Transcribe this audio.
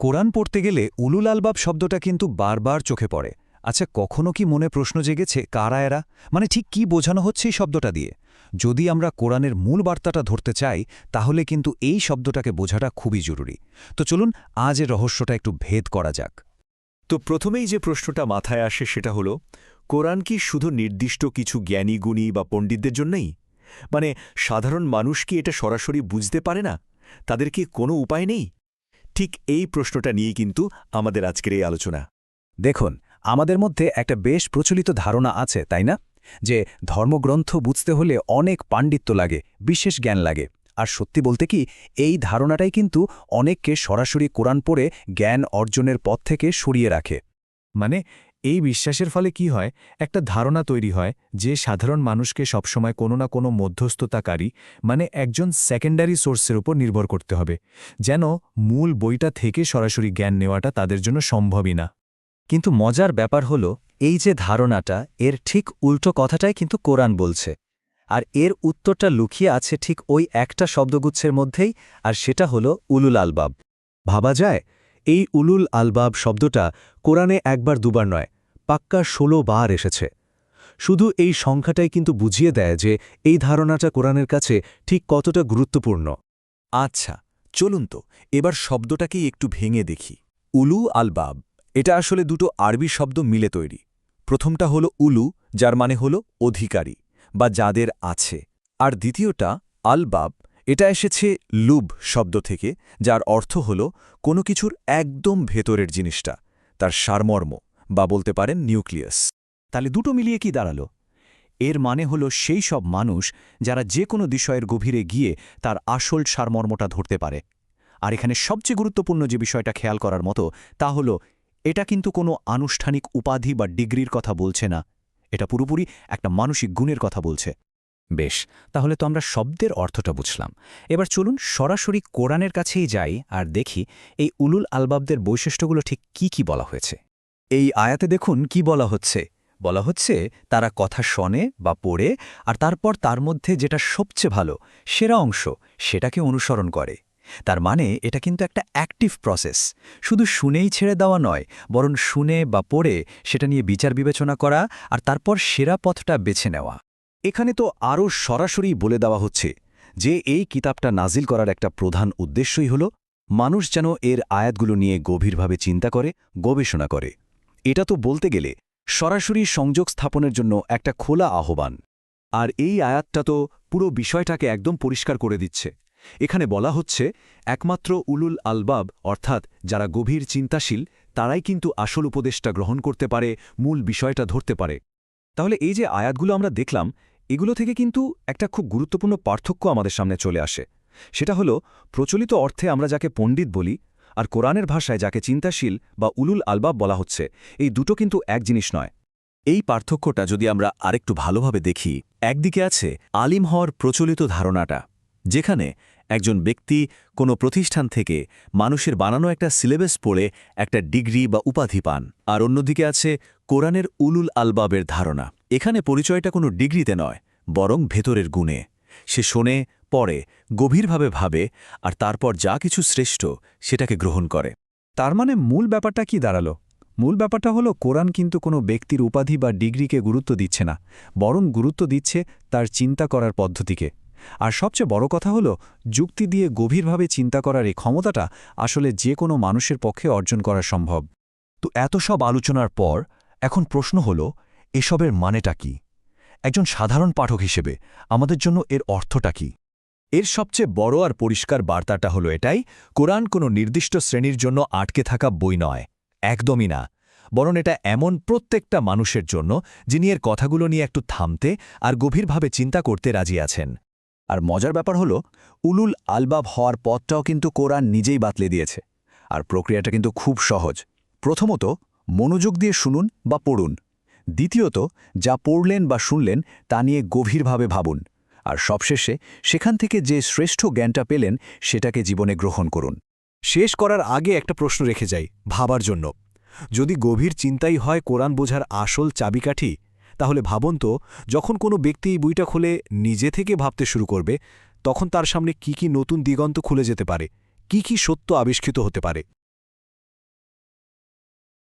কোরআন পড়তে গেলে উলুল আলবাব শব্দটা কিন্তু বারবার চোখে পড়ে। আচ্ছা কখনো কি মনে প্রশ্ন জেগেছে, কারা এরা? মানে ঠিক কি বোঝানো হচ্ছে এই শব্দটা দিয়ে? যদি আমরা কোরআনের মূল বার্তাটা ধরতে চাই, তাহলে কিন্তু এই শব্দটাকে বোঝাটা খুবই জরুরি। তো চলুন, আজ এর রহস্যটা একটু ভেদ করা যাক। তো প্রথমেই যে প্রশ্নটা মাথায় আসে সেটা হলো, কোরআন কি শুধু নির্দিষ্ট কিছু জ্ঞানী, গুণী বা পণ্ডিতদের জন্যই? মানে সাধারণ মানুষ কি এটা সরাসরি বুঝতে পারে না? তাদের কি কোনো উপায় নেই? ঠিক এই প্রশ্নটা নিয়ে কিন্তু আমাদের আজকের এই আলোচনা। দেখুন, আমাদের মধ্যে একটা বেশ প্রচলিত ধারণা আছে, তাই না? যে ধর্মগ্রন্থ বুঝতে হলে অনেক পাণ্ডিত্য লাগে, বিশেষ জ্ঞান লাগে। আর সত্যি বলতে কি, এই ধারণাটাই কিন্তু অনেককে সরাসরি কোরআন পড়ে জ্ঞান অর্জনের পথ থেকে সরিয়ে রাখে। মানে এই বিশ্বাসের ফলে কি হয়? একটা ধারণা তৈরি হয় যে সাধারণ মানুষকে সবসময় কোনো না কোনো মধ্যস্থতাকারী মানে একজন সেকেন্ডারি সোর্সের উপর নির্ভর করতে হবে, যেন মূল বইটা থেকে সরাসরি জ্ঞান নেওয়াটা তাদের জন্য সম্ভবই না। কিন্তু মজার ব্যাপার হল, এই যে ধারণাটা, এর ঠিক উল্টো কথাটাই কিন্তু কোরআন বলছে। আর এর উত্তরটা লুকিয়ে আছে ঠিক ওই একটা শব্দগুচ্ছের মধ্যেই, আর সেটা হল উলুল আলবাব। ভাবা যায়? এই উলুল আলবাব শব্দটা কোরআনে একবার দুবার নয় পাক্কা ষোলো বার এসেছে। শুধু এই সংখ্যাটাই কিন্তু বুঝিয়ে দেয় যে এই ধারণাটা কোরআনের কাছে ঠিক কতটা গুরুত্বপূর্ণ। আচ্ছা চলুন তো, এবার শব্দটাকেই একটু ভেঙে দেখি। উলু আলবাব, এটা আসলে দুটো আরবি শব্দ মিলে তৈরি। প্রথমটা হলো উলু, যার মানে হলো অধিকারী বা যাদের আছে। আর দ্বিতীয়টা, আলবাব, এটা এসেছে লুব শব্দ থেকে, যার অর্থ হল কোনো কিছুর একদম ভেতরের জিনিসটা, তার সারমর্ম। বা বলতে পারেন নিউক্লিয়াস। তাহলে দুটো মিলিয়ে কি দাঁড়াল? এর মানে হল সেই সব মানুষ যারা যে কোনো বিষয়ের গভীরে গিয়ে তার আসল সারমর্মটা ধরতে পারে। আর এখানে সবচেয়ে গুরুত্বপূর্ণ যে বিষয়টা খেয়াল করার মতো, তা হল এটা কিন্তু কোনো আনুষ্ঠানিক উপাধি বা ডিগ্রির কথা বলছে না। এটা পুরোপুরি একটা মানসিক গুণের কথা বলছে। বেশ, তাহলে তো আমরা শব্দের অর্থটা বুঝলাম। এবার চলুন সরাসরি কোরআনের কাছেই যাই আর দেখি এই উলুল আলবাবদের বৈশিষ্ট্যগুলো ঠিক কি কি বলা হয়েছে। এই আয়াতে দেখুন কি বলা হচ্ছে। বলা হচ্ছে, তারা কথা শোনে বা পড়ে, আর তারপর তার মধ্যে যেটা সবচেয়ে ভালো, সেরা অংশ, সেটাকে অনুসরণ করে। তার মানে এটা কিন্তু একটা অ্যাক্টিভ প্রসেস। শুধু শুনেই ছেড়ে দেওয়া নয়, বরং শুনে বা পড়ে সেটা নিয়ে বিচার বিবেচনা করা, আর তারপর সেরা পথটা বেছে নেওয়া। এখানে তো আরও সরাসরি বলে দেওয়া হচ্ছে যে, এই কিতাবটা নাজিল করার একটা প্রধান উদ্দেশ্যই হল, মানুষ যেন এর আয়াতগুলো নিয়ে গভীরভাবে চিন্তা করে, গবেষণা করে। এটা তো বলতে গেলে সরাসরি সংযোগ স্থাপনের জন্য একটা খোলা আহ্বান। আর এই আয়াতটা তো পুরো বিষয়টাকে একদম পরিষ্কার করে দিচ্ছে। এখানে বলা হচ্ছে, একমাত্র উলুল আলবাব, অর্থাৎ যারা গভীর চিন্তাশীল, তারাই কিন্তু আসল উপদেশটা গ্রহণ করতে পারে, মূল বিষয়টা ধরতে পারে। তাহলে এই যে আয়াতগুলো আমরা দেখলাম, এগুলো থেকে কিন্তু একটা খুব গুরুত্বপূর্ণ পার্থক্য আমাদের সামনে চলে আসে। সেটা হলো, প্রচলিত অর্থে আমরা যাকে পণ্ডিত বলি আর কোরআনের ভাষায় যাকে চিন্তাশীল বা উলুল আলবাব বলা হচ্ছে, এই দুটো কিন্তু এক জিনিস নয়। এই পার্থক্যটা যদি আমরা আরেকটু ভালোভাবে দেখি, একদিকে আছে আলিম হওয়ার প্রচলিত ধারণাটা, যেখানে একজন ব্যক্তি কোনো প্রতিষ্ঠান থেকে মানুষের বানানো একটা সিলেবাস পড়ে একটা ডিগ্রি বা উপাধি পান, আর অন্যদিকে আছে কোরআনের উলুল আলবাবের ধারণা। এখানে পরিচয়টা কোনো ডিগ্রিতে নয়, বরং ভেতরের গুণে। সে শোনে পড়ে গভীরভাবে ভাবে আর তারপর যা কিছু শ্রেষ্ঠ সেটাকে গ্রহণ করে। তার মানে মূল ব্যাপারটা কি দাঁড়াল? মূল ব্যাপারটা হলো কোরআন কিন্তু কোনো ব্যক্তির উপাধি বা ডিগ্রিকে গুরুত্ব দিচ্ছে না, বরং গুরুত্ব দিচ্ছে তার চিন্তা করার পদ্ধতিকে। আর সবচেয়ে বড় কথা হলো যুক্তি দিয়ে গভীরভাবে চিন্তা করার এই ক্ষমতাটা আসলে যে কোনো মানুষের পক্ষে অর্জন করা সম্ভব। তো এত সব আলোচনার পর এখন প্রশ্ন হল, এসবের মানেটা কি? একজন সাধারণ পাঠক হিসেবে আমাদের জন্য এর অর্থটা কি? এর সবচেয়ে বড় আর পরিষ্কার বার্তাটা হলো এটাই, কোরআন কোনো নির্দিষ্ট শ্রেণির জন্য আটকে থাকা বই নয়। একদমই না। বরং এটা এমন প্রত্যেকটা মানুষের জন্য যিনি এর কথাগুলো নিয়ে একটু থামতে আর গভীরভাবে চিন্তা করতে রাজি আছেন। আর মজার ব্যাপার হলো, উলুল আলবাব হওয়ার পথটাও কিন্তু কোরআন নিজেই বাতলে দিয়েছে। আর প্রক্রিয়াটা কিন্তু খুব সহজ। প্রথমত, মনোযোগ দিয়ে শুনুন বা পড়ুন। দ্বিতীয়ত, যা পড়লেন বা শুনলেন তা নিয়ে গভীরভাবে ভাবুন। আর সবশেষে সেখান থেকে যে শ্রেষ্ঠ জ্ঞানটা পেলেন, সেটাকে জীবনে গ্রহণ করুন। শেষ করার আগে একটা প্রশ্ন রেখে যাই, ভাবার জন্য। যদি গভীর চিন্তাই হয় কোরআন বোঝার আসল চাবিকাঠি, তাহলে ভাবুন তো, যখন কোনো ব্যক্তি এই বইটা খুলে নিজে থেকে ভাবতে শুরু করবে, তখন তার সামনে কি কি নতুন দিগন্ত খুলে যেতে পারে, কি কি সত্য আবিষ্কৃত হতে পারে।